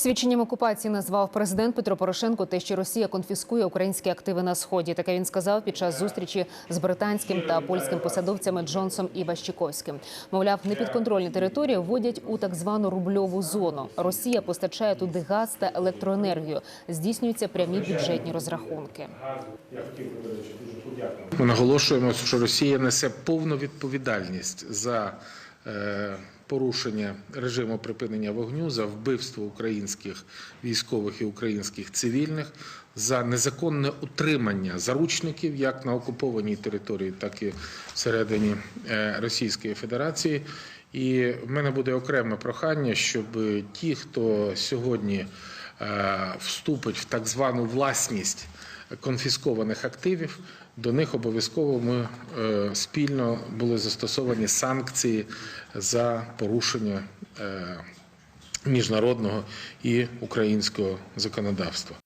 Свідченням окупації назвав президент Петро Порошенко те, що Росія конфіскує українські активи на сході. Таке він сказав під час зустрічі з британським та польським посадовцями Джонсом і Ващиковським. Мовляв, непідконтрольні території вводять у так звану рубльову зону. Росія постачає туди газ та електроенергію. Здійснюються прямі бюджетні розрахунки. Ми наголошуємо, що Росія несе повну відповідальність за е, порушення режиму припинення вогню, за вбивство українських військових і українських цивільних, за незаконне утримання заручників як на окупованій території, так і всередині е, Російської Федерації. І в мене буде окреме прохання, щоб ті, хто сьогодні е, вступить в так звану власність конфіскованих активів, до них обов'язково ми е, спільно були застосовані санкції за порушення е, міжнародного і українського законодавства.